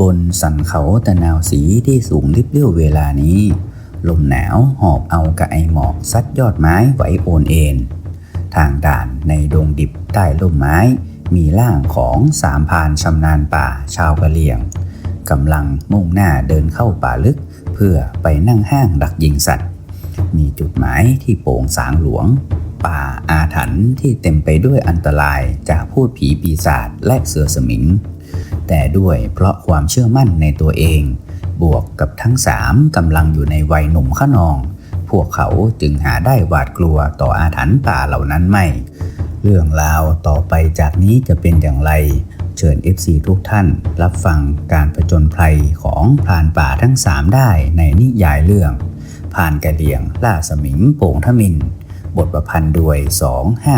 บนสันเขาตะนาวสีที่สูงริบเรี่ยวเวลานี้ ลมหนาวหอบเอากระไอหมอกซัดยอดไม้ไหวโอนเอ็นทางด่านในดงดิบใต้ร่มไม้ มีร่างของสามพานชำนาญป่าชาวกะเหรี่ยงกำลังมุ่งหน้าเดินเข้าป่าลึก เพื่อไปนั่งห้างดักยิงสัตว์ มีจุดหมายที่โป่งสางหลวง ป่าอาถรรพ์ที่เต็มไปด้วยอันตรายจากพูดผีปีศาจและเสือสมิง แต่ด้วยเพราะความเชื่อมั่นในตัวเอง บวกกับทั้งสามกำลังอยู่ในวัยหนุ่มขนอง พวกเขาจึงหาได้หวาดกลัวต่ออาถรรพ์ป่าเหล่านั้นไม่ เรื่องราวต่อไปจากนี้จะเป็นอย่างไร เชิญ FC ทุกท่าน รับฟังการผจญภัยของพรานป่าทั้ง3ได้ในนิยายเรื่องพานกระเดียง ล่าสมิงโป่งทมิน บทประพันธ์ด้วย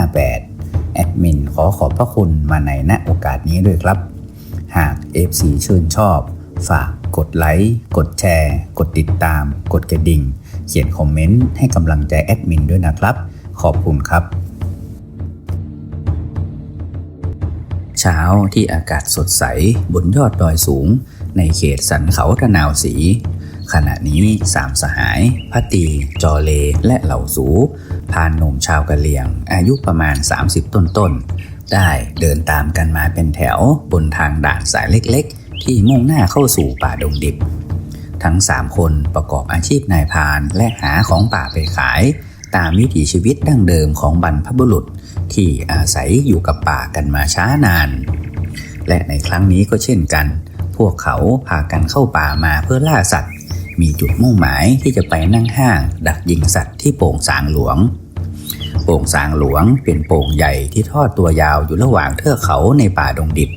258 แอดมินขอขอบพระคุณมาในณโอกาสนี้ด้วยครับ หาก FC ชื่นชอบ ฝากกดไลค์ กดแชร์ กดติดตาม กดกระดิ่ง เขียนคอมเมนต์ให้กำลังใจแอดมินด้วยนะครับ ขอบคุณครับ เช้าที่อากาศสดใสบนยอดดอยสูง ในเขตสันเขาตะนาวสี ขณะนี้สามสหายพัตี จอเล และเหล่าสู พานหนุ่มชาวกะเหรี่ยง อายุประมาณ 30 ต้นๆ ได้เดินตามกันมาเป็นแถวบนทางด่านสายเล็กๆ ที่มุ่งหน้าเข้าสู่ป่าดงดิบ ทั้ง3คนประกอบอาชีพนายพานและหาของป่าไปขาย ตามวิถีชีวิตดั้งเดิมของบรรพบุรุษ ที่อาศัยอยู่กับป่ากันมาช้านาน และในครั้งนี้ก็เช่นกัน พวกเขาพากันเข้าป่ามาเพื่อล่าสัตว์ มีจุดมุ่งหมายที่จะไปนั่งห้าง ดักยิงสัตว์ที่โป่งสางหลวง โป่งสางหลวงเป็นโป่งใหญ่ที่ทอดตัวยาวอยู่ระหว่างเทือกเขาในป่าดงดิบ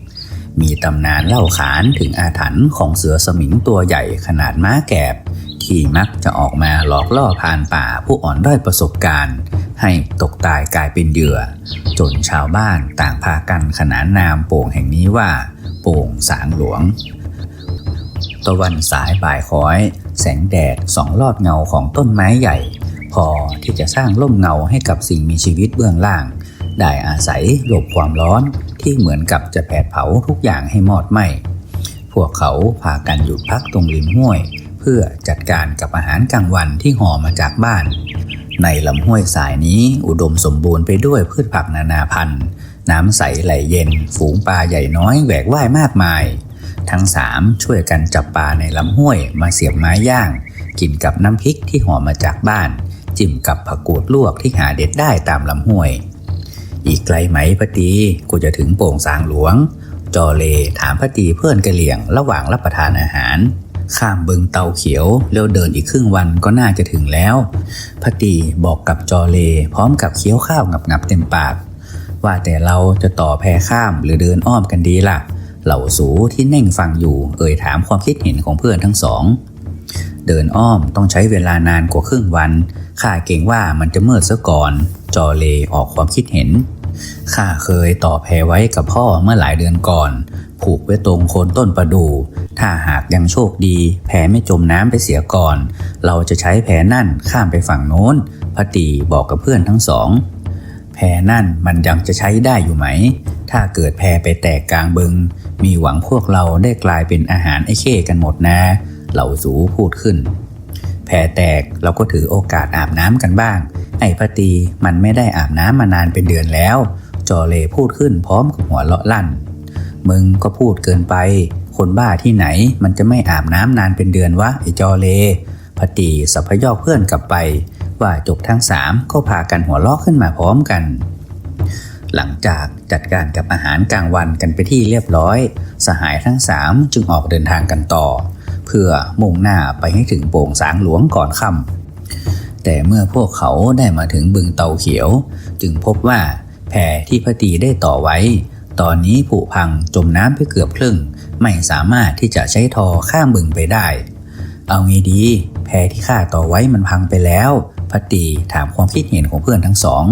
มีตำนานเล่าขานถึงอาถรรพ์ของเสือสมิงตัวใหญ่ขนาดม้าแกบ ที่มักจะออกมาหลอกล่อพรานป่าผู้อ่อนด้อยประสบการณ์ ให้ตกตายกลายเป็นเหยื่อ จนชาวบ้านต่างพากันขนานนามโป่งแห่งนี้ว่า โป่งสางหลวงตะวันสายบ่ายคอย แสงแดดสองลอดเงาของต้นไม้ใหญ่ พอที่จะสร้างร่มเงาให้กับสิ่งมีชีวิตเบื้องล่าง ได้อาศัยหลบความร้อนที่เหมือนกับจะแผดเผาทุกอย่างให้หมอดไหม้พวกเขาพากันหยุดพักตรงริมห้วย เพื่อจัดการกับอาหารกลางวันที่ห่อมาจากบ้าน ในลำห้วยสายนี้อุดมสมบูรณ์ไปด้วยพืชผักนานาพันธุ์ น้ำใสไหลเย็น ฝูงปลาใหญ่น้อยแหวกว่ายมากมาย ทั้งสามช่วยกันจับปลาในลำห้วยมาเสียบไม้ย่าง กินกับน้ำพริกที่ห่อมาจากบ้าน จิ้มกับผักกูดลวกที่หาเด็ดได้ตามลำห้วย อีกไกลไหมพอดีกูจะถึงโป่งสางหลวง จอเลถามพอดีเพื่อนกะเหลี่ยงระหว่างรับประทานอาหาร ข้ามบึงเตาเขียวแล้วเดินอีกครึ่งวันก็น่าจะถึงแล้วพอดีบอกกับจอเลพร้อมกับเคี้ยวข้าวงับๆเต็มปาก ว่าแต่เราจะต่อแพข้ามหรือเดินอ้อมกันดีล่ะ เหล่าสูที่เน่งฟังอยู่เอ่ยถามความคิดเห็นของเพื่อนทั้งสอง เดินอ้อมต้องใช้เวลานานกว่าครึ่งวัน ข้าเก่งว่ามันจะเมืดซะก่อน จอเลออกความคิดเห็น ข้าเคยต่อแพไว้กับพ่อเมื่อหลายเดือนก่อน ผูกไว้ตรงโคนต้นประดู่ ถ้าหากยังโชคดี แพไม่จมน้ำไปเสียก่อน เราจะใช้แพนั่นข้ามไปฝั่งโน้นพตีบอกกับเพื่อนทั้งสอง แพนั่นมันยังจะใช้ได้อยู่ไหม ถ้าเกิดแพไปแตกกลางบึง มีหวังพวกเราได้กลายเป็นอาหารไอ้เข้กันหมดนะ เหล่าสูพูดขึ้นแพแตกเราก็ถือโอกาสอาบน้ำกันบ้าง ไอ้พะตีมันไม่ได้อาบน้ำมานานเป็นเดือนแล้ว จอเลพูดขึ้นพร้อมกับหัวเราะลั่น มึงก็พูดเกินไป คนบ้าที่ไหนมันจะไม่อาบน้ำนานเป็นเดือนวะไอ้จอเลพะตีสัพยอกเพื่อนกลับไป ว่าจบทั้งสามก็พากันหัวเราะขึ้นมาพร้อมกันหลังจากจัดการกับอาหารกลางวันกันไปที่เรียบร้อย สหายทั้งสามจึงออกเดินทางกันต่อ เพื่อมุ่งหน้าไปให้ถึงโป่งสางหลวงก่อนค่ำแต่เมื่อพวกเขาได้มาถึงบึงเตาเขียว จึงพบว่าแพที่พอตีได้ต่อไว้ ตอนนี้ผุพังจมน้ำไปเกือบครึ่ง ไม่สามารถที่จะใช้ทอข้ามบึงไปได้ เอาไงดี แพที่ข้าต่อไว้มันพังไปแล้วพอตีถามความคิดเห็นของเพื่อนทั้งสอง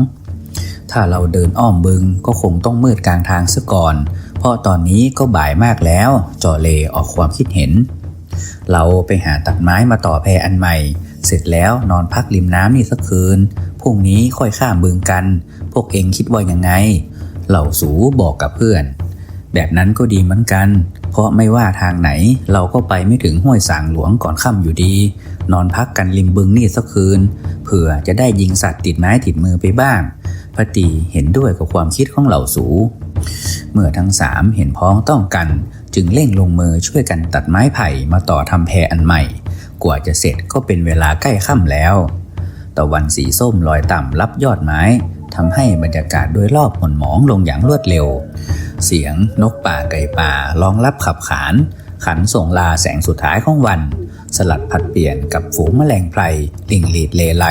ถ้าเราเดินอ้อมบึงก็คงต้องมืดกลางทางซะก่อน เพราะตอนนี้ก็บ่ายมากแล้ว จอเลออกความคิดเห็น เราไปหาตัดไม้มาต่อแพอันใหม่ เสร็จแล้วนอนพักริมน้ำนี่สักคืนพรุ่งนี้ค่อยข้ามบึงกัน พวกเองคิดว่ายังไง เหล่าสูบอกกับเพื่อน แบบนั้นก็ดีเหมือนกัน เพราะไม่ว่าทางไหนเราก็ไปไม่ถึงห้วยสางหลวงก่อนค่ำอยู่ดี นอนพักกันริมบึงนี่สักคืน เผื่อจะได้ยิงสัตว์ติดไม้ติดมือไปบ้างพระตีเห็นด้วยกับความคิดของเหล่าสู เมื่อทั้งสามเห็นพ้องต้องกัน จึงเร่งลงมือช่วยกันตัดไม้ไผ่มาต่อทำแพอันใหม่ กว่าจะเสร็จก็เป็นเวลาใกล้ค่ำแล้วตะวันสีส้มลอยต่ำรับยอดไม้ทำให้บรรยากาศโดยรอบหม่นหมองลงอย่างรวดเร็ว เสียงนกป่าไก่ป่าร้องรับขับขาน ขันส่งลาแสงสุดท้ายของวัน สลัดผัดเปลี่ยนกับฝูงแมลงไพรลิงหลีดเลไล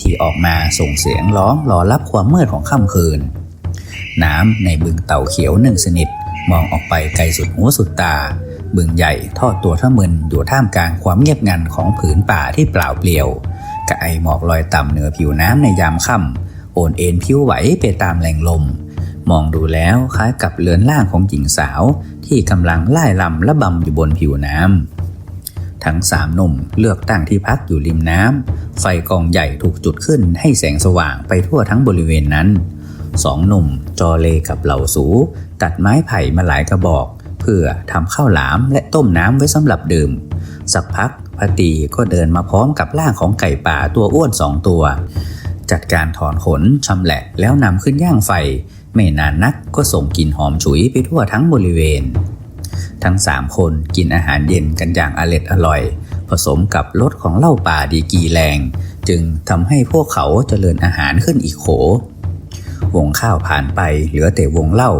ที่ออกมาส่งเสียงร้องรอรับความมืดของค่ำคืน น้ำในบึงเต่าเขียวหนึ่งสนิท มองออกไปไกลสุดหูสุดตา บึงใหญ่ทอดตัวท่ามึนอยู่ท่ามกลางความเงียบงันของผืนป่าที่เปล่าเปลี่ยวกระไอหมอกลอยต่ำเหนือผิวน้ำในยามค่ำโอนเอ็นผิวไหวไปตามแรงลม มองดูแล้วคล้ายกับเลือนล่างของหญิงสาว ที่กำลังไล่ลำและบำอยู่บนผิวน้ำทั้งสามหนุ่มเลือกตั้งที่พักอยู่ริมน้ำไฟกองใหญ่ถูกจุดขึ้นให้แสงสว่างไปทั่วทั้งบริเวณนั้น สองหนุ่ม จอเลกับเหล่าสู ตัดไม้ไผ่มาหลายกระบอก เพื่อทำข้าวหลามและต้มน้ำไว้สำหรับดื่ม สักพักพตีก็เดินมาพร้อมกับร่างของไก่ป่าตัวอ้วนสองตัว จัดการถอนขนชำแหละแล้วนำขึ้นย่างไฟ ไม่นานนักก็ส่งกลิ่นหอมฉุยไปทั่วทั้งบริเวณ ทั้งสามคนกินอาหารเย็นกันอย่างอร็ดอร่อย ผสมกับรสของเหล้าป่าดีกีแรง จึงทำให้พวกเขาเจริญอาหารขึ้นอีกโข วงข้าวผ่านไปเหลือแต่วงเล้า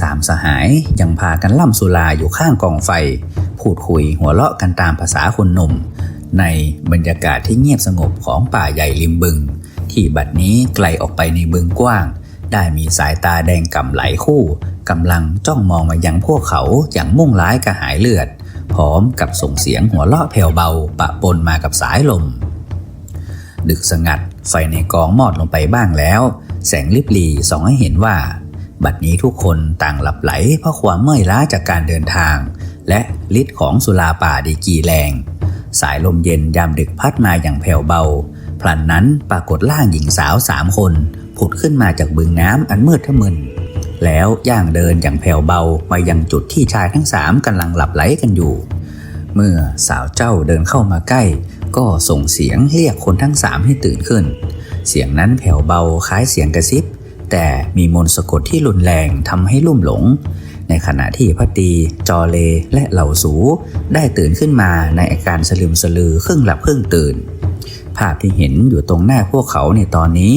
สามสหายยังพากันล่ำสุราอยู่ข้างกองไฟ พูดคุยหัวเราะกันตามภาษาคนหนุ่ม ในบรรยากาศที่เงียบสงบของป่าใหญ่ริมบึง ที่บัดนี้ไกลออกไปในบึงกว้าง ได้มีสายตาแดงก่ำไหลคู่กำลังจ้องมองมายังพวกเขาอย่างมุ่งร้ายกระหายเลือด พร้อมกับส่งเสียงหัวเราะแผ่วเบา ปะปนมากับสายลม ดึกสงัดไฟในกองมอดลงไปบ้างแล้ว แสงลิบลีส่องให้เห็นว่า บัดนี้ทุกคนต่างหลับไหลเพราะความเมื่อยล้าจากการเดินทาง และฤทธิ์ของสุราป่าดีกีแรง สายลมเย็นยามดึกพัดมาอย่างแผ่วเบา พลันนั้นปรากฏร่างหญิงสาวสามคน ผุดขึ้นมาจากบึงน้ำอันมืดทะมึนแล้วย่างเดินอย่างแผ่วเบามายังจุดที่ชายทั้งสามกำลังหลับไหลกันอยู่ เมื่อสาวเจ้าเดินเข้ามาใกล้ ก็ส่งเสียงเรียกคนทั้งสามให้ตื่นขึ้น เสียงนั้นแผ่วเบาคล้ายเสียงกระซิบ แต่มีมนต์สะกดที่รุนแรงทำให้ลุ่มหลง ในขณะที่พระตรีจอเล และเหล่าสู ได้ตื่นขึ้นมาในอาการสลืมสลือครึ่งหลับครึ่งตื่น ภาพที่เห็นอยู่ตรงหน้าพวกเขาในตอนนี้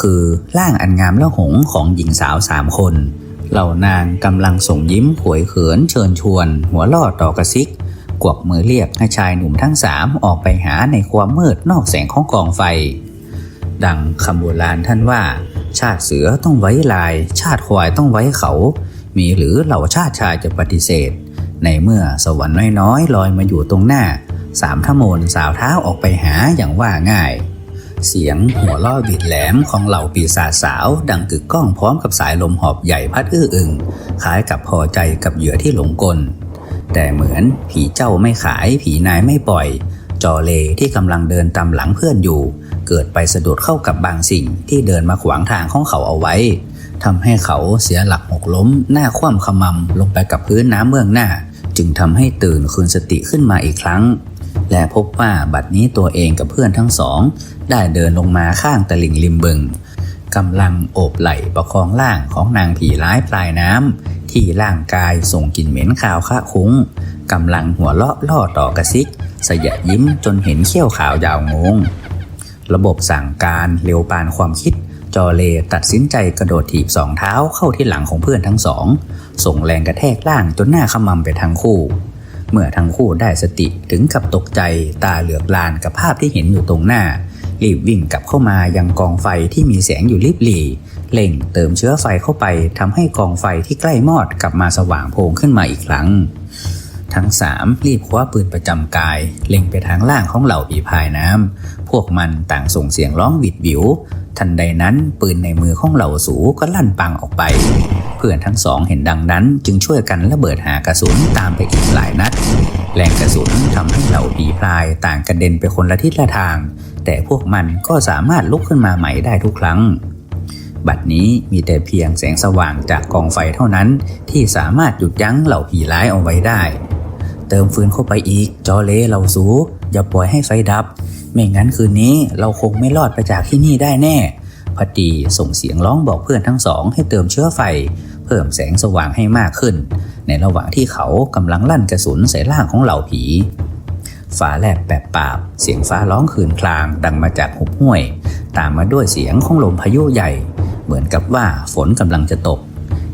คือร่างอันงามและหงของหญิงสาวสามคน เหล่านางกำลังส่งยิ้มขวยเขินเชิญชวน หัวล่อต่อกระซิกกวักมือเรียกให้ชายหนุ่มทั้งสามออกไปหาในความมืดนอกแสงของกองไฟ ดังคำโบราณท่านว่า ชาติเสือต้องไว้ลาย ชาติควายต้องไว้เขา มีหรือเหล่าชาติชายจะปฏิเสธ ในเมื่อสวรรค์น้อยๆลอยมาอยู่ตรงหน้า สามทมนสาวเท้าออกไปหาอย่างว่าง่าย เสียงหัวล่อบิดแหลมของเหล่าปีศาจสาว ดังกึกก้องพร้อมกับสายลมหอบใหญ่พัดอื้ออึงคล้ายกับพอใจกับเหยื่อที่หลงกล แต่เหมือนผีเจ้าไม่ขายผีนายไม่ปล่อย จอเลที่กำลังเดินตามหลังเพื่อนอยู่ เกิดไปสะดุดเข้ากับบางสิ่งที่เดินมาขวางทางของเขาเอาไว้ทำให้เขาเสียหลักหกล้ม หน้าคว่ำขมำลงไปกับพื้นน้ำเบื้องหน้า จึงทำให้ตื่นคืนสติขึ้นมาอีกครั้ง และพบว่าบัดนี้ตัวเองกับเพื่อนทั้งสอง ได้เดินลงมาข้างตลิ่งริมบึงกำลังโอบไหล่ประคองร่างของนางผีร้ายปลายน้ำที่ร่างกายส่งกลิ่นเหม็นคาวคะคุ้งกำลังหัวเลาะล่อต่อกระซิก สยะยิ้มจนเห็นเขี้ยวขาวยาวงง ระบบสั่งการเร็วปานความคิด จอเลตัดสินใจกระโดดถีบสองเท้าเข้าที่หลังของเพื่อนทั้งสอง ส่งแรงกระแทกล่างจนหน้าขมำไปทั้งคู่ เมื่อทั้งคู่ได้สติถึงกับตกใจตาเหลือกลานกับภาพที่เห็นอยู่ตรงหน้า รีบวิ่งกลับเข้ามายังกองไฟที่มีแสงอยู่ลิบหลีเล่งเติมเชื้อไฟเข้าไปทำให้กองไฟที่ใกล้มอดกลับมาสว่างโพลงขึ้นมาอีกครั้ง ทั้งสามรีบคว้าปืนประจำกาย เล็งไปทางล่างของเหล่าผีพายน้ำ พวกมันต่างส่งเสียงร้องหวิดวิว ทันใดนั้นปืนในมือของเหล่าสูก็ลั่นปังออกไป เพื่อนทั้งสองเห็นดังนั้น จึงช่วยกันระเบิดหากระสุนตามไปอีกหลายนัด แรงกระสุนทำให้เหล่าผีพรายต่างกระเด็นไปคนละทิศละทาง แต่พวกมันก็สามารถลุกขึ้นมาใหม่ได้ทุกครั้ง บัดนี้มีแต่เพียงแสงสว่างจากกองไฟเท่านั้น ที่สามารถหยุดยั้งเหล่าผีร้ายเอาไว้ได้ เติมฟืนเข้าไปอีกจอเลเหล่าสูอย่าปล่อยให้ไฟดับ ไม่งั้นคืนนี้เราคงไม่รอดไปจากที่นี่ได้แน่พอดีส่งเสียงร้องบอกเพื่อนทั้งสองให้เติมเชื้อไฟ เพิ่มแสงสว่างให้มากขึ้น ในระหว่างที่เขากำลังลั่นกระสุนใส่ร่างของเหล่าผีฟ้าแลบแปบปาบ เสียงฟ้าร้องคืนคลางดังมาจากหุบห้วย ตามมาด้วยเสียงของลมพายุใหญ่ เหมือนกับว่าฝนกำลังจะตก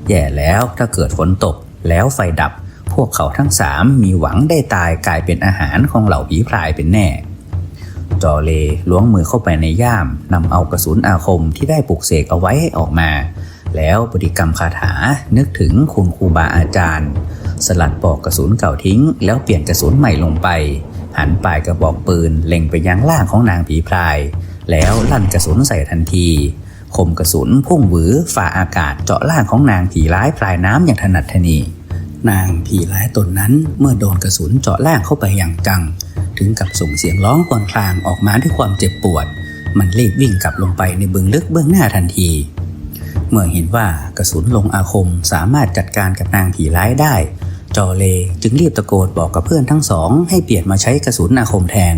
แย่แล้วถ้าเกิดฝนตกแล้วไฟดับ พวกเขาทั้งสามมีหวังได้ตายกลายเป็นอาหารของเหล่าผีพรายเป็นแน่ จอเลล้วงมือเข้าไปในย่ามนำเอากระสุนอาคมที่ได้ปลุกเสกเอาไว้ออกมา แล้วบริกรรมคาถานึกถึงคุณครูบาอาจารย์ สลัดปลอกกระสุนเก่าทิ้ง แล้วเปลี่ยนกระสุนใหม่ลงไป หันปลายกระบอกปืนเล็งไปยังล่างของนางผีพราย แล้วลั่นกระสุนใส่ทันทีคมกระสุนพุ่งหวือฝ่าอากาศเจาะล่างของนางผีร้ายพลายน้ำอย่างถนัดทนีนางผีร้ายตนนั้นเมื่อโดนกระสุนเจาะล่างเข้าไปอย่างจัง ถึงกับส่งเสียงร้องครวญครางออกมาด้วยความเจ็บปวด มันรีบวิ่งกลับลงไปในบึงลึกเบื้องหน้าทันที เมื่อเห็นว่ากระสุนลงอาคมสามารถจัดการกับนางผีร้ายได้ จอเลจึงรีบตะโกนบอกกับเพื่อนทั้งสอง ให้เปลี่ยนมาใช้กระสุนอาคมแทน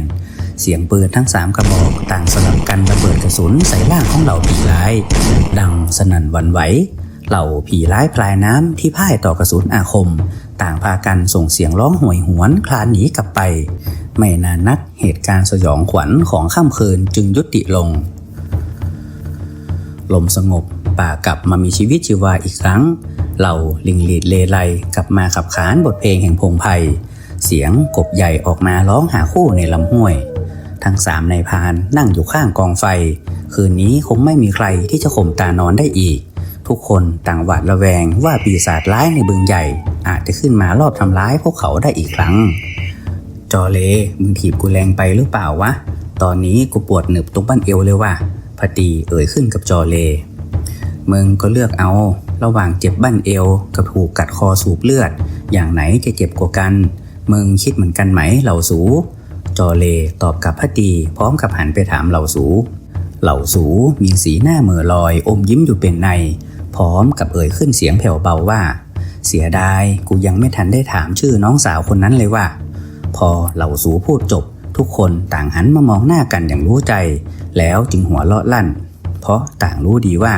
เสียงปืนทั้งสามกระบอกต่างสลับกันระเบิดกระสุนใส่ร่างของเหล่าผีร้าย ดังสนั่นหวันไหวเหล่าผีร้ายพลายน้ำที่พ่ายต่อกระสุนอาคม ต่างพากันส่งเสียงร้องห่วยหวนคลานหนีกลับไป ไม่นานนักเหตุการณ์สยองขวัญของค่ำคืนจึงยุติลง ลมสงบป่ากลับมามีชีวิตชีวาอีกครั้ง เหล่าลิงหลีดเลไลกลับมาขับขานบทเพลงแห่งพงไพเสียงกบใหญ่ออกมาร้องหาคู่ในลำห้วย ทั้งสามนายพานนั่งอยู่ข้างกองไฟ คืนนี้คงไม่มีใครที่จะข่มตานอนได้อีก ทุกคนต่างหวาดระแวงว่าปีศาจร้ายในบึงใหญ่ อาจจะขึ้นมารอบทำร้ายพวกเขาได้อีกครั้ง จอเลมึงถีบกูแรงไปหรือเปล่าวะ ตอนนี้กูปวดหนึบตรงบ้านเอวเลยว่ะพอดีเอ่ยขึ้นกับจอเล มึงก็เลือกเอา ระหว่างเจ็บบั้นเอวกับถูกกัดคอสูบเลือด อย่างไหนจะเจ็บกว่ากัน มึงคิดเหมือนกันไหมเหล่าสู จอเลตอบกับพอดีพร้อมกับหันไปถามเหล่าสู เหล่าสูมีสีหน้าเหม่อลอยอมยิ้มอยู่เป็นใน พร้อมกับเอ่ยขึ้นเสียงแผ่วเบาว่า เสียดายกูยังไม่ทันได้ถามชื่อน้องสาวคนนั้นเลยว่า พอเหล่าสูพูดจบ ทุกคนต่างหันมามองหน้ากันอย่างรู้ใจ แล้วจึงหัวเราะลั่น เพราะต่างรู้ดีว่า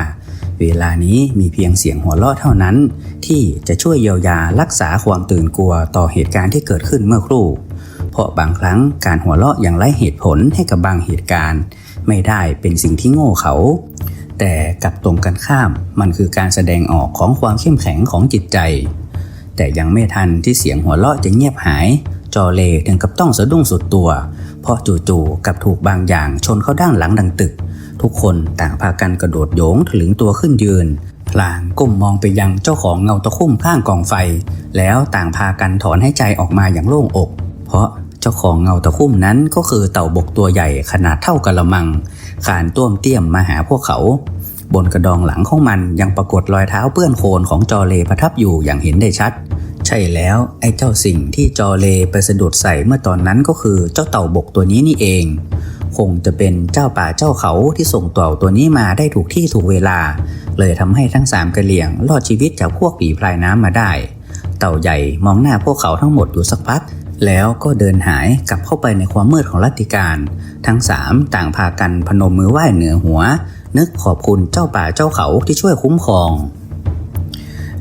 เวลานี้มีเพียงเสียงหัวเราะเท่านั้น ที่จะช่วยเยียวยารักษาความตื่นกลัวต่อเหตุการณ์ที่เกิดขึ้นเมื่อครู่เพราะบางครั้งการหัวเราะอย่างไร้เหตุผลให้กับบางเหตุการณ์ ไม่ได้เป็นสิ่งที่โง่เขา แต่กลับตรงกันข้ามมันคือการแสดงออกของความเข้มแข็งของจิตใจ แต่ยังไม่ทันที่เสียงหัวเราะจะเงียบหาย จอเลถึงกับต้องสะดุ้งสุดตัว เพราะจู่ๆกับถูกบางอย่างชนเข้าด้านหลังดังตึก ทุกคนต่างพากันกระโดดโยงถลึงตัวขึ้นยืนพลางก้มมองไปยังเจ้าของเงาตะคุ่มข้างกองไฟ แล้วต่างพากันถอนให้ใจออกมาอย่างโล่งอก เพราะเจ้าของเงาตะคุ่มนั้นก็คือเต่าบกตัวใหญ่ขนาดเท่ากะละมัง ขานต้วมเตี้ยมมาหาพวกเขา บนกระดองหลังของมันยังปรากฏรอยเท้าเปื้อนโคลนของจอเลประทับอยู่อย่างเห็นได้ชัด ใช่แล้วไอ้เจ้าสิ่งที่จอเลไปสะดุดใส่เมื่อตอนนั้นก็คือเจ้าเต่าบกตัวนี้นี่เอง คงจะเป็นเจ้าป่าเจ้าเขาที่ส่งเต่าตัวนี้มาได้ถูกที่ถูกเวลา เลยทำให้ทั้งสามกระเหลี่ยงรอดชีวิตจากพวกผีพลายน้ำมาได้เต่าใหญ่มองหน้าพวกเขาทั้งหมดอยู่สักพัก แล้วก็เดินหายกลับเข้าไปในความมืดของรัติการ ทั้งสามต่างพากันพนมมือไหว้เหนือหัว นึกขอบคุณเจ้าป่าเจ้าเขาที่ช่วยคุ้มครอง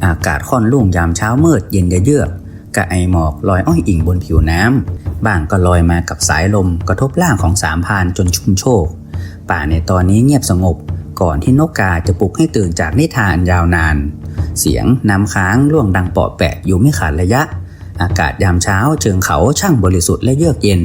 อากาศค่อนรุ่งยามเช้ามืดเย็นเยือกกะไอหมอกลอยอ้อยอิ่งบนผิวน้ำบ้างก็ลอยมากับสายลมกระทบร่างของสามพานจนชุ่มโชก ป่าในตอนนี้เงียบสงบก่อนที่นกกาจะปลุกให้ตื่นจากนิทานยาวนาน เสียงน้ำค้างล่วงดังเปาะแปะอยู่ไม่ขาดระยะ อากาศยามเช้าเชิงเขาช่างบริสุทธิ์และเยือกเย็น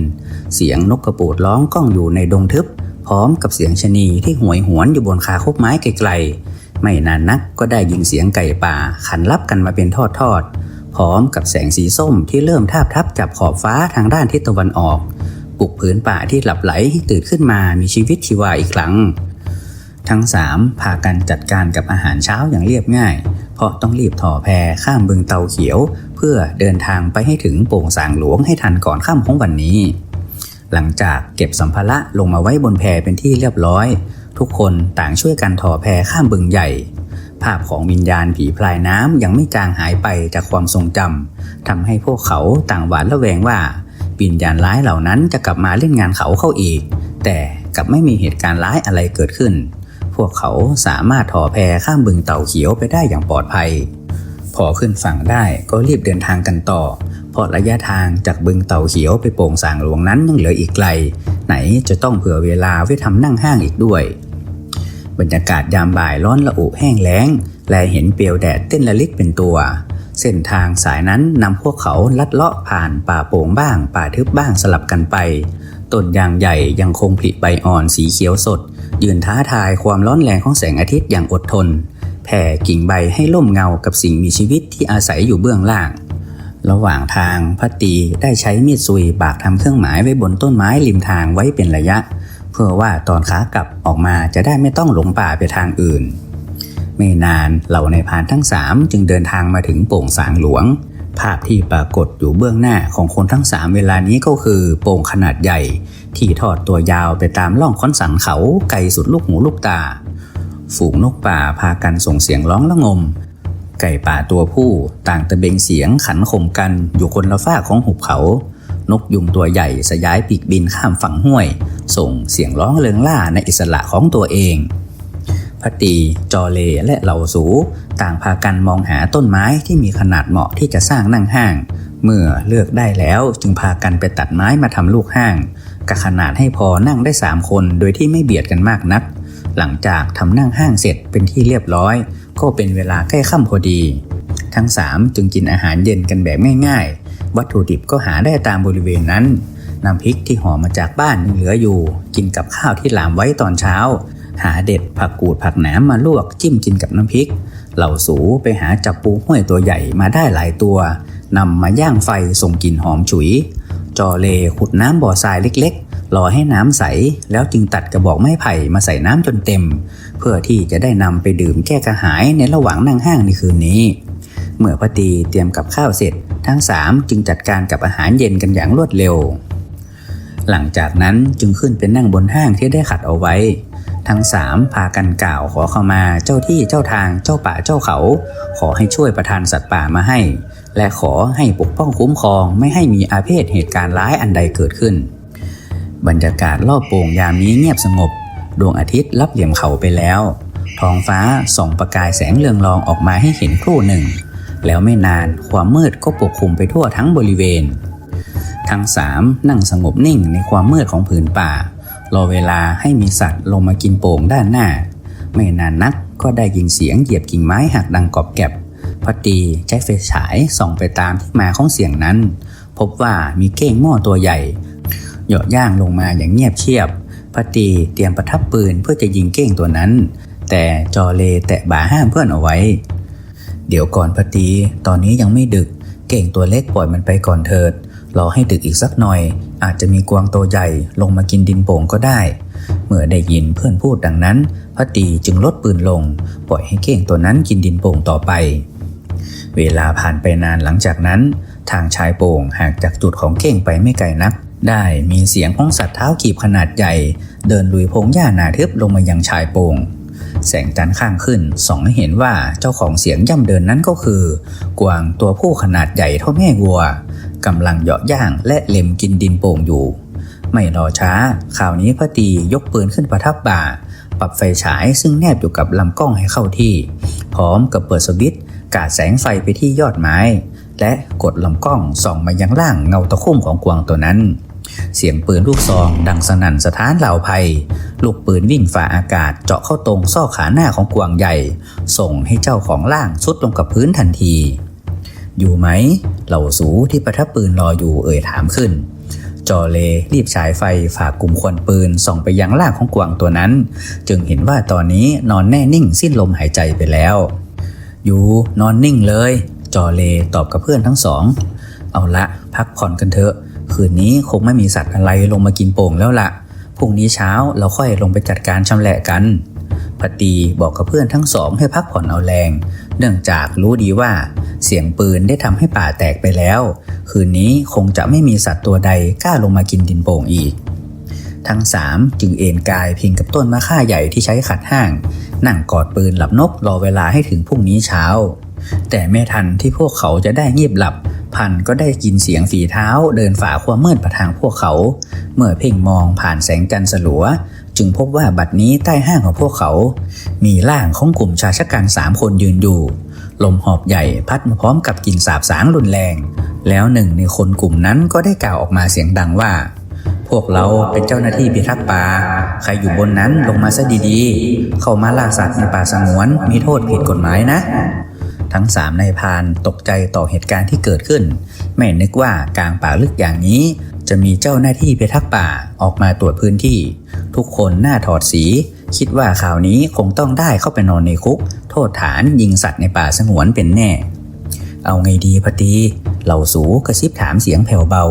เสียงนกกระปูดร้องก้องอยู่ในดงทึบ พร้อมกับเสียงชนีที่หวยหวนอยู่บนคาคบไม้ไกลๆ ไม่นานนักก็ได้ยินเสียงไก่ป่าขันรับกันมาเป็นทอดๆพร้อมกับแสงสีส้มที่เริ่มทาบทับจับขอบฟ้าทางด้านทิศตะวันออกปลุกผืนป่าที่หลับไหลตื่นขึ้นมามีชีวิตชีวาอีกครั้ง ทั้งสามพากันจัดการกับอาหารเช้าอย่างเรียบง่าย เพราะต้องรีบถ่อแพข้ามบึงเตาเขียว พื่อเดินทางไปให้ถึงโป่งสางหลวงให้ทันก่อนค่ำของวันนี้ หลังจากเก็บสัมภาระลงมาไว้บนแพเป็นที่เรียบร้อย ทุกคนต่างช่วยกันถอแพข้ามบึงใหญ่ ภาพของวิญญาณผีพลายน้ำยังไม่จางหายไปจากความทรงจำทำให้พวกเขาต่างหวาดระแวงว่าวิญญาณร้ายเหล่านั้นจะกลับมาเล่นงานเขาเข้าอีก แต่กลับไม่มีเหตุการณ์ร้ายอะไรเกิดขึ้น พวกเขาสามารถถอแพข้ามบึงเต่าเขียวไปได้อย่างปลอดภัย พอขึ้นฝั่งได้ก็รีบเดินทางกันต่อ เพราะระยะทางจากบึงเต่าเขียวไปโป่งสางหลวงนั้นยังเหลืออีกไกล ไหนจะต้องเผื่อเวลาไว้ทำนั่งห้างอีกด้วย บรรยากาศยามบ่ายร้อนระอุแห้งแล้ง และเห็นเปลวแดดเต้นละลิกเป็นตัว เส้นทางสายนั้นนำพวกเขาลัดเลาะผ่านป่าโป่งบ้าง ป่าทึบบ้างสลับกันไปต้นยางใหญ่ยังคงผลิใบอ่อนสีเขียวสด ยืนท้าทายความร้อนแรงของแสงอาทิตย์อย่างอดทน ผ่กิ่งใบให้ล่มเงากับสิ่งมีชีวิตที่อาศัยอยู่เบื้องล่าง ระหว่างทางพัตตีได้ใช้มีดซุยบากทำเครื่องหมายไว้บนต้นไม้ริมทางไว้เป็นระยะ เพื่อว่าตอนขากลับออกมาจะได้ไม่ต้องหลงป่าไปทางอื่น ไม่นานเหล่าในพานทั้งสามจึงเดินทางมาถึงโป่งสางหลวง ภาพที่ปรากฏอยู่เบื้องหน้าของคนทั้งสามเวลานี้ก็คือ โป่งขนาดใหญ่ ที่ทอดตัวยาวไปตามล่องค้อนสันเขาไกลสุดลูกหูลูกตา ฝูงนกป่าพากันส่งเสียงร้องละงม ไก่ป่าตัวผู้ต่างตะเบงเสียงขันข่มกันอยู่คนละฝ้าของหุบเขา นกยุงตัวใหญ่สยายปีกบินข้ามฝั่งห้วย ส่งเสียงร้องเริงล่าในอิสระของตัวเองพตีจอเลและเหล่าสู ต่างพากันมองหาต้นไม้ที่มีขนาดเหมาะที่จะสร้างนั่งห้าง เมื่อเลือกได้แล้วจึงพากันไปตัดไม้มาทำลูกห้างกะขนาดให้พอนั่งได้สามคนโดยที่ไม่เบียดกันมากนัก หลังจากทำนั่งห้างเสร็จเป็นที่เรียบร้อย ก็เป็นเวลาใกล้ค่ำพอดี ทั้งสามจึงกินอาหารเย็นกันแบบง่ายๆ วัตถุดิบก็หาได้ตามบริเวณนั้นน้ำพริกที่ห่อมาจากบ้านยังเหลืออยู่ กินกับข้าวที่หลามไว้ตอนเช้า หาเด็ดผักกูดผักหนามมาลวกจิ้มกินกับน้ำพริก เหล่าสูไปหาจับปูห้วยตัวใหญ่มาได้หลายตัวนำมาย่างไฟส่งกลิ่นหอมฉุย จอเลขุดน้ำบ่อทรายเล็กๆ รอให้น้ำใสแล้วจึงตัดกระบอกไม้ไผ่มาใส่น้ำจนเต็ม เพื่อที่จะได้นำไปดื่มแก้กระหายในระหว่างนั่งห้างในคืนนี้ เมื่อพอดีเตรียมกับข้าวเสร็จ ทั้งสามจึงจัดการกับอาหารเย็นกันอย่างรวดเร็ว หลังจากนั้นจึงขึ้นเป็นนั่งบนห้างที่ได้ขัดเอาไว้ ทั้งสามพากันกล่าวขอเข้ามาเจ้าที่เจ้าทางเจ้าป่าเจ้าเขา ขอให้ช่วยประทานสัตว์ป่ามาให้ และขอให้ปกป้องคุ้มครองไม่ให้มีอาเพศเหตุการณ์ร้ายอันใดเกิดขึ้น บรรยากาศรอบโป่งยามนี้เงียบสงบ ดวงอาทิตย์ลับเหลี่ยมเขาไปแล้ว ท้องฟ้าส่องประกายแสงเรืองรองออกมาให้เห็นครู่หนึ่ง แล้วไม่นานความมืดก็ปกคลุมไปทั่วทั้งบริเวณ ทั้งสามนั่งสงบนิ่งในความมืดของผืนป่า รอเวลาให้มีสัตว์ลงมากินโป่งด้านหน้า ไม่นานนักก็ได้ยินเสียงเหยียบกิ่งไม้หักดังกรอบแกบพอดีใช้ไฟฉายส่องไปตามที่มาของเสียงนั้น พบว่ามีเก้งหม้อตัวใหญ่ เหยาะย่างลงมาอย่างเงียบเชียบพอดีเตรียมประทับปืนเพื่อจะยิงเก้งตัวนั้น แต่จอเลแตะบ่าห้ามเพื่อนเอาไว้ เดี๋ยวก่อนพอดีตอนนี้ยังไม่ดึก เก่งตัวเล็กปล่อยมันไปก่อนเถิดรอให้ดึกอีกสักหน่อย อาจจะมีกวางตัวใหญ่ลงมากินดินโป่งก็ได้ เมื่อได้ยินเพื่อนพูดดังนั้นพอดีจึงลดปืนลง ปล่อยให้เก้งตัวนั้นกินดินโป่งต่อไป เวลาผ่านไปนานหลังจากนั้น ทางชายโป่งห่างจากจุดของเก้งไปไม่ไกลนัก ได้มีเสียงของสัตว์เท้ากีบขนาดใหญ่ เดินลุยพงหญ้าหนาทึบลงมายังชายโป่งแสงจันทร์ข้างขึ้นส่องให้เห็นว่าเจ้าของเสียงย่ำเดินนั้นก็คือ กวางตัวผู้ขนาดใหญ่เท่าแม่วัวกำลังเหยาะย่างและเล็มกินดินโป่งอยู่ ไม่รอช้าข่าวนี้พอตียกปืนขึ้นประทับบ่า ปรับไฟฉายซึ่งแนบอยู่กับลำกล้องให้เข้าที่ พร้อมกับเปิดสวิตช์กาดแสงไฟไปที่ยอดไม้ และกดลำกล้องส่องมายังล่างเงาตะคุ่มของกวางตัวนั้น เสียงปืนลูกซอง ดังสนั่นสะท้านเหล่าภัย ลูกปืนวิ่งฝ่าอากาศเจาะเข้าตรงซอกขาหน้าของกวางใหญ่ ส่งให้เจ้าของล่างสุดลงกับพื้นทันที อยู่ไหม เหล่าสูที่ประทับปืนรออยู่เอ่ยถามขึ้น จอเลรีบฉายไฟฝากกลุ่มควันปืนส่องไปยังล่างของกวางตัวนั้น จึงเห็นว่าตอนนี้นอนแน่นิ่งสิ้นลมหายใจไปแล้ว อยู่นอนนิ่งเลย จอเลตอบกับเพื่อนทั้งสอง เอาละ พักผ่อนกันเถอะ คืนนี้คงไม่มีสัตว์อะไรลงมากินโป่งแล้วละพรุ่งนี้เช้าเราค่อยลงไปจัดการชำแหละกันพตีบอกกับเพื่อนทั้งสองให้พักผ่อนเอาแรง เนื่องจากรู้ดีว่า เสียงปืนได้ทำให้ป่าแตกไปแล้ว คืนนี้คงจะไม่มีสัตว์ตัวใดกล้าลงมากินดินโป่งอีก ทั้งสามจึงเอนกายพิงกับต้นมะค่าใหญ่ที่ใช้ขัดห้าง นั่งกอดปืนหลับนกรอเวลาให้ถึงพรุ่งนี้เช้า แต่ไม่ทันที่พวกเขาจะได้เงียบหลับ พันก็ได้ยินเสียงฝีเท้าเดินฝ่าความมืดประทางพวกเขา เมื่อเพ่งมองผ่านแสงจันทร์สลัว จึงพบว่าบัดนี้ใต้ห้างของพวกเขา มีร่างของกลุ่มชายชะกันสามคนยืนอยู่ ลมหอบใหญ่พัดมาพร้อมกับกลิ่นสาบสางรุนแรง แล้วหนึ่งในคนกลุ่มนั้นก็ได้กล่าวออกมาเสียงดังว่า พวกเราเป็นเจ้าหน้าที่พิทักษ์ป่าใครอยู่บนนั้นลงมาซะดีๆ เข้ามาล่าสัตว์ในป่าสงวนมีโทษผิดกฎหมายนะ ทั้งสามนายพานตกใจต่อเหตุการณ์ที่เกิดขึ้น ไม่นึกว่ากลางป่าลึกอย่างนี้ จะมีเจ้าหน้าที่พิทักษ์ป่าออกมาตรวจพื้นที่ ทุกคนหน้าถอดสี คิดว่าข่าวนี้คงต้องได้เข้าไปนอนในคุก โทษฐานยิงสัตว์ในป่าสงวนเป็นแน่ เอาไงดีพอดีเหล่าสูกระซิบถามเสียงแผ่วเบา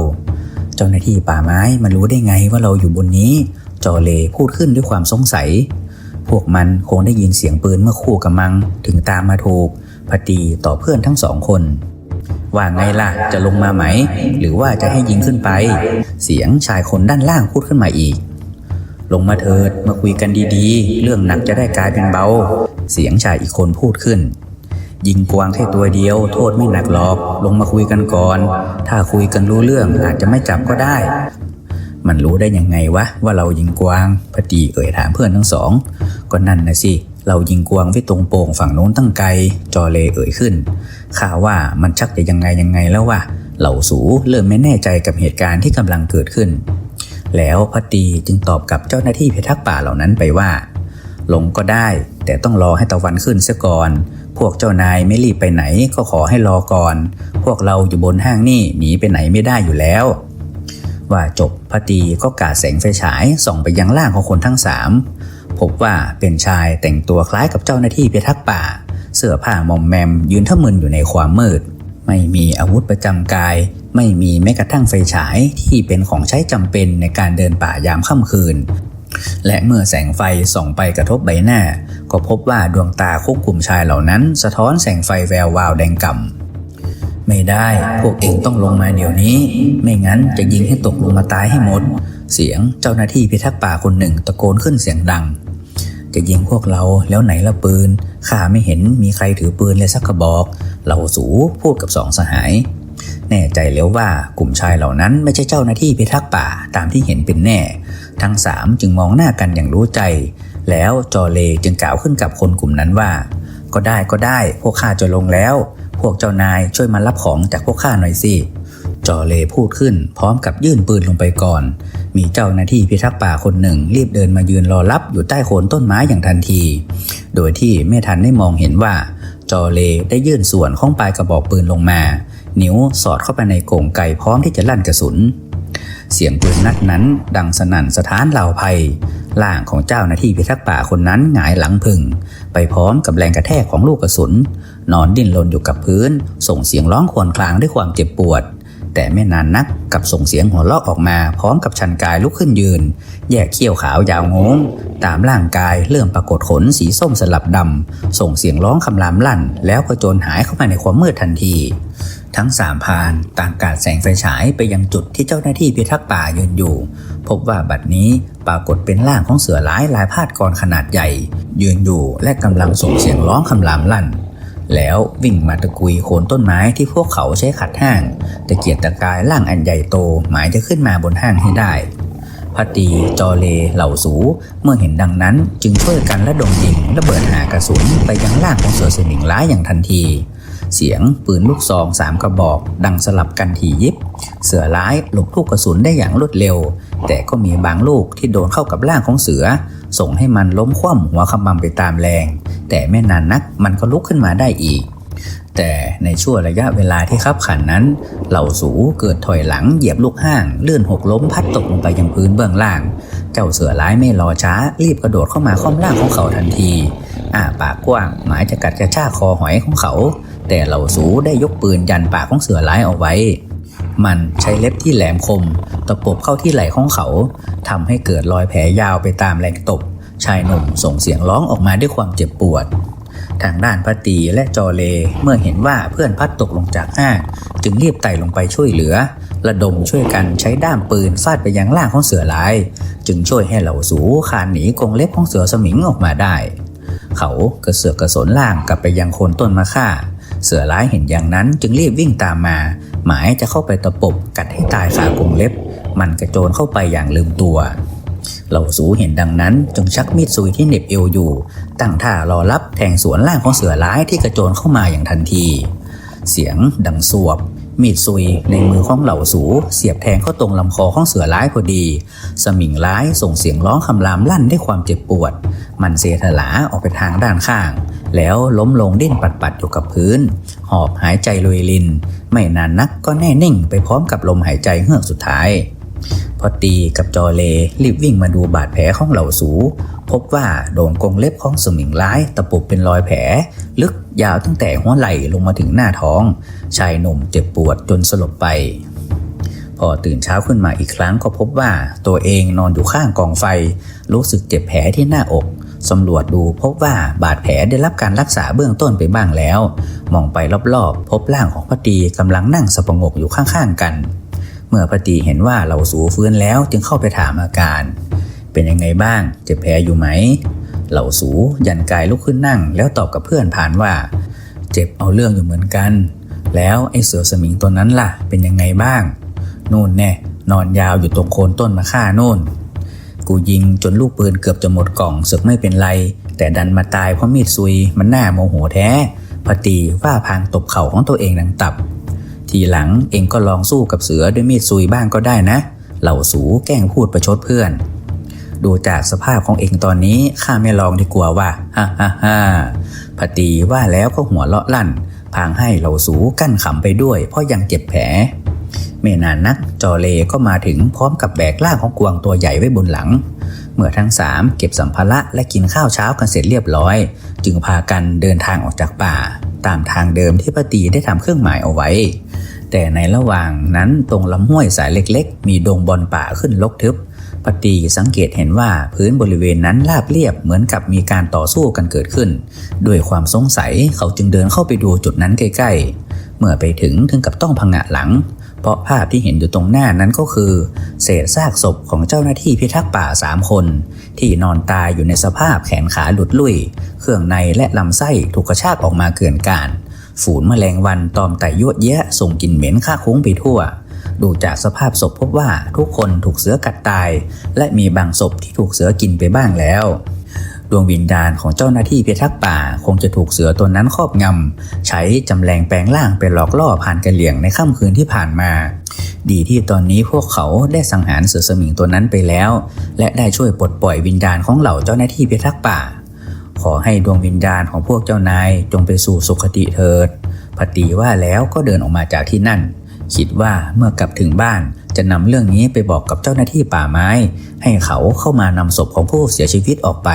เจ้าหน้าที่ป่าไม้มารู้ได้ไงว่าเราอยู่บนนี้ จอเลพูดขึ้นด้วยความสงสัยพวกมันคงได้ยินเสียงปืนเมื่อคู่กับมัง ถึงตามมาถูก พอดีต่อเพื่อนทั้งสองคน ว่าไงล่ะจะลงมาไหม หรือว่าจะให้ยิงขึ้นไป เสียงชายคนด้านล่างพูดขึ้นมาอีก ลงมาเถิดมาคุยกันดีๆ เรื่องหนักจะได้กลายเป็นเบา เสียงชายอีกคนพูดขึ้น ยิงกวางแค่ตัวเดียว โทษไม่หนักหรอก ลงมาคุยกันก่อน ถ้าคุยกันรู้เรื่องอาจจะไม่จับก็ได้ มันรู้ได้ยังไงวะว่าเรายิงกวางพอดีเอ่ยถามเพื่อนทั้งสอง ก็นั่นนะสิ เรายิงกวางไว้ตรงโป่งฝั่งโน้นตั้งไกล จอเลเอ่ยขึ้นข่าว่ามันชักจะยังไงยังไงแล้วว่า เหล่าสูเริ่มไม่แน่ใจกับเหตุการณ์ที่กำลังเกิดขึ้น แล้วพอดีจึงตอบกับเจ้าหน้าที่พิทักษ์ป่าเหล่านั้นไปว่า ลงก็ได้ แต่ต้องรอให้ตะวันขึ้นเสียก่อน พวกเจ้านายไม่รีบไปไหนก็ขอให้รอก่อน พวกเราอยู่บนห้างนี่หนีไปไหนไม่ได้อยู่แล้วว่าจบพอดีก็กาแสงไฟฉายส่องไปยังร่างของคนทั้งสาม พบว่าเป็นชายแต่งตัวคล้ายกับเจ้าหน้าที่พิทักษ์ป่า เสื้อผ้ามอมแมม ยืนทะมึนอยู่ในความมืด ไม่มีอาวุธประจำกาย ไม่มีแม้กระทั่งไฟฉายที่เป็นของใช้จำเป็นในการเดินป่ายามค่ำคืน และเมื่อแสงไฟส่องไปกระทบใบหน้า ก็พบว่าดวงตาควบคุมชายเหล่านั้น สะท้อนแสงไฟแวววาวแดงก่ำไม่ได้ พวกเองต้องลงมาเดี๋ยวนี้ ไม่งั้นจะยิงให้ตกลงมาตายให้หมด เสียงเจ้าหน้าที่พิทักษ์ป่าคนหนึ่งตะโกนขึ้นเสียงดัง จะยิงพวกเราแล้วไหนละปืน ข้าไม่เห็นมีใครถือปืนเลยสักกระบอก เหล่าสูพูดกับสองสหาย แน่ใจแล้วว่ากลุ่มชายเหล่านั้นไม่ใช่เจ้าหน้าที่พิทักษ์ป่าตามที่เห็นเป็นแน่ ทั้งสามจึงมองหน้ากันอย่างรู้ใจ แล้วจอเลจึงกล่าวขึ้นกับคนกลุ่มนั้นว่า ก็ได้ก็ได้ พวกข้าจะลงแล้ว พวกเจ้านายช่วยมารับของจากพวกข้าหน่อยสิ จอเลพูดขึ้น พร้อมกับยื่นปืนลงไปก่อน มีเจ้าหน้าที่พิทักษ์ป่าคนหนึ่ง รีบเดินมายืนรอรับอยู่ใต้โคนต้นไม้อย่างทันที โดยที่ไม่ทันได้มองเห็นว่า จอเลได้ยื่นส่วนของปลายกระบอกปืนลงมา นิ้วสอดเข้าไปในโก่งไก่พร้อมที่จะลั่นกระสุน เสียงปืนนัดนั้น ดังสนั่นสถานเหล่าภัยร่างของเจ้าหน้าที่พิทักษ์ป่าคนนั้นหงายหลังพึ่ง ไปพร้อมกับแรงกระแทกของลูกกระสุน นอนดิ้นรนอยู่กับพื้น ส่งเสียงร้องครวญครางด้วยความเจ็บปวด แต่ไม่นานนักกับส่งเสียงหัวเราะออกมาพร้อมกับชันกายลุกขึ้นยืน แยกเขี้ยวขาวยาวงงตามร่างกายเริ่มปรากฏขนสีส้มสลับดำส่งเสียงร้องคำรามลั่น แล้วก็โจรหายเข้ามาในความมืดทันที ทั้งสามพานต่างกาดแสงไฟฉายไปยังจุดที่เจ้าหน้าที่พิทักษ์ป่ายืนอยู่ พบว่าบัดนี้ปรากฏเป็นร่างของเสือร้ายลายพาดกรขนาดใหญ่ ยืนอยู่และกำลังส่งเสียงร้องคำรามลั่น แล้ววิ่งมาตะกุยโคนต้นไม้ที่พวกเขาใช้ขัดห้างตะเกียกตะกายร่างอันใหญ่โตหมายจะขึ้นมาบนห้างให้ได้พัตีจอเลเหล่าสู เมื่อเห็นดังนั้นจึงช่วยกันระดมยิงระเบิดหากระสุนไปยังร่างของเสือสมิงร้ายอย่างทันที เสียงปืนลูกซองสามกระบอก ดังสลับกันถี่ยิบ เสือร้ายหลบลูกกระสุนได้อย่างรวดเร็ว แต่ก็มีบางลูกที่โดนเข้ากับร่างของเสือ ส่งให้มันล้มคว่ำหัวขมำไปตามแรง แต่ไม่นานนักมันก็ลุกขึ้นมาได้อีกแต่ในช่วงระยะเวลาที่คับขันนั้น เหล่าสูเกิดถอยหลังเหยียบลูกห้าง เลื่อนหกล้มพัดตกลงไปยังพื้นเบื้องล่าง เจ้าเสือร้ายไม่รอช้า รีบกระโดดเข้ามาค่อมร่างของเขาทันที อ้าปากกว้าง หมายจะกัดกระชากคอหอยของเขา แต่เหล่าสูได้ยกปืนยันปากของเสือร้ายเอาไว้ มันใช้เล็บที่แหลมคม ตะปบเข้าที่ไหล่ของเขาทำให้เกิดรอยแผลยาวไปตามแรงตบ ชายหนุ่มส่งเสียงร้องออกมาด้วยความเจ็บปวดทางด้านพัตตีและจอเลเมื่อเห็นว่าเพื่อนพัดตกลงจากห้างจึงรีบไต่ลงไปช่วยเหลือ ระดมช่วยกันใช้ด้ามปืนฟาดไปยังล่างของเสือร้าย จึงช่วยให้เหล่าสูคานหนีกรงเล็บของเสือสมิงออกมาได้ เขากระเสือกกระสนล่างกลับไปยังโคนต้นมะค่า เสือร้ายเห็นอย่างนั้นจึงรีบวิ่งตามมา หมายจะเข้าไปตะปบกัดให้ตายคากรงเล็บ มันกระโจนเข้าไปอย่างลืมตัว เหล่าสูเห็นดังนั้นจึงชักมีดซุยที่เหน็บเอวอยู่ ตั้งท่ารอรับแทงสวนล่างของเสือร้ายที่กระโจนเข้ามาอย่างทันที เสียงดังสวบ มีดซุยในมือของเหล่าสู เสียบแทงเข้าตรงลำคอของเสือร้ายพอดี สมิงร้ายส่งเสียงร้องคำรามลั่นด้วยความเจ็บปวด มันเสถลาออกไปทางด้านข้าง แล้วล้มลงดิ้นปัดๆอยู่กับพื้น หอบหายใจลุยลิน ไม่นานนักก็แน่นิ่งไปพร้อมกับลมหายใจเฮือกสุดท้าย พอตีกับจอเลรีบวิ่งมาดูบาดแผลของเหล่าสู พบว่าโดนกงเล็บของสมิงร้ายตะปุบเป็นรอยแผล ลึกยาวตั้งแต่หัวไหล่ลงมาถึงหน้าท้อง ชายหนุ่มเจ็บปวดจนสลบไป พอตื่นเช้าขึ้นมาอีกครั้งก็พบว่าตัวเองนอนอยู่ข้างกองไฟ รู้สึกเจ็บแผลที่หน้าอกสำรวจดูพบว่าบาดแผลได้รับการรักษาเบื้องต้นไปบ้างแล้ว มองไปรอบๆ พบร่างของพอตีกำลังนั่งสปงกอยู่ข้างๆกัน เมื่อพอตีเห็นว่าเราสูฟื้นแล้วจึงเข้าไปถามอาการ เป็นยังไงบ้างเจ็บแผลอยู่ไหม เหล่าสูยันกายลุกขึ้นนั่ง แล้วตอบกับเพื่อนผ่านว่า เจ็บเอาเรื่องอยู่เหมือนกัน แล้วไอ้เสือสมิงตัวนั้นล่ะ เป็นยังไงบ้างนู่นแน่นอนยาวอยู่ตรงโคนต้นมะค่านู่น กูยิงจนลูกปืนเกือบจะหมดกล่องสึกไม่เป็นไร แต่ดันมาตายเพราะมีดซุยมันหน่าโมโหแท้พอตีว่าพางตบเข่าของตัวเองดังตับ ทีหลังเองก็ลองสู้กับเสือด้วยมีดซุยบ้างก็ได้นะ เหล่าสูแกล้งพูดประชดเพื่อน ดูจากสภาพของเองตอนนี้ข้าไม่ลองดีกว่าว่าฮ่าฮ่าฮ่าพตีว่าแล้วก็หัวเราะลั่น พางให้เหล่าสูกั้นขำไปด้วย เพราะยังเจ็บแผลไม่นานนักจอเลก็มาถึงพร้อมกับแบกล่างของกวางตัวใหญ่ไว้บนหลัง เมื่อทั้งสามเก็บสัมภาระและกินข้าวเช้ากันเสร็จเรียบร้อย จึงพากันเดินทางออกจากป่า ตามทางเดิมที่ป้าตีได้ทำเครื่องหมายเอาไว้ แต่ในระหว่างนั้นตรงลำห้วยสายเล็กๆ มีดงบอลป่าขึ้นลกทึบปตีสังเกตเห็นว่าพื้นบริเวณนั้นราบเรียบเหมือนกับมีการต่อสู้กันเกิดขึ้น ด้วยความสงสัยเขาจึงเดินเข้าไปดูจุดนั้นใกล้ๆ เมื่อไปถึงถึงกับต้องพังงะหลัง เพราะภาพที่เห็นอยู่ตรงหน้านั้นก็คือ เศษซากศพของเจ้าหน้าที่พิทักษ์ป่าสามคน ที่นอนตายอยู่ในสภาพแขนขาหลุดลุ่ย เครื่องในและลำไส้ถูกกระชากออกมาเกลื่อนกาดฝูนแมลงวันตอมไต่ยั่วแยะส่งกลิ่นเหม็นฆ่าคุ้งไปทั่ว ดูจากสภาพศพพบว่าทุกคนถูกเสือกัดตาย และมีบางศพที่ถูกเสือกินไปบ้างแล้ว ดวงวิญญาณของเจ้าหน้าที่พิทักษ์ป่า คงจะถูกเสือตัวนั้นครอบงำ ใช้จำแรงแปลงร่างไปหลอกล่อผ่านกระเหลี่ยงในค่ำคืนที่ผ่านมา ดีที่ตอนนี้พวกเขาได้สังหารเสือสมิงตัวนั้นไปแล้ว และได้ช่วยปลดปล่อยวิญญาณของเหล่าเจ้าหน้าที่พิทักษ์ป่า ขอให้ดวงวิญญาณของพวกเจ้านายจงไปสู่สุคติเถิดพตีว่าแล้วก็เดินออกมาจากที่นั่น คิดว่าเมื่อกลับถึงบ้านจะนำเรื่องนี้ไปบอกกับเจ้าหน้าที่ป่าไม้ ให้เขาเข้ามานำศพของผู้เสียชีวิตออกไป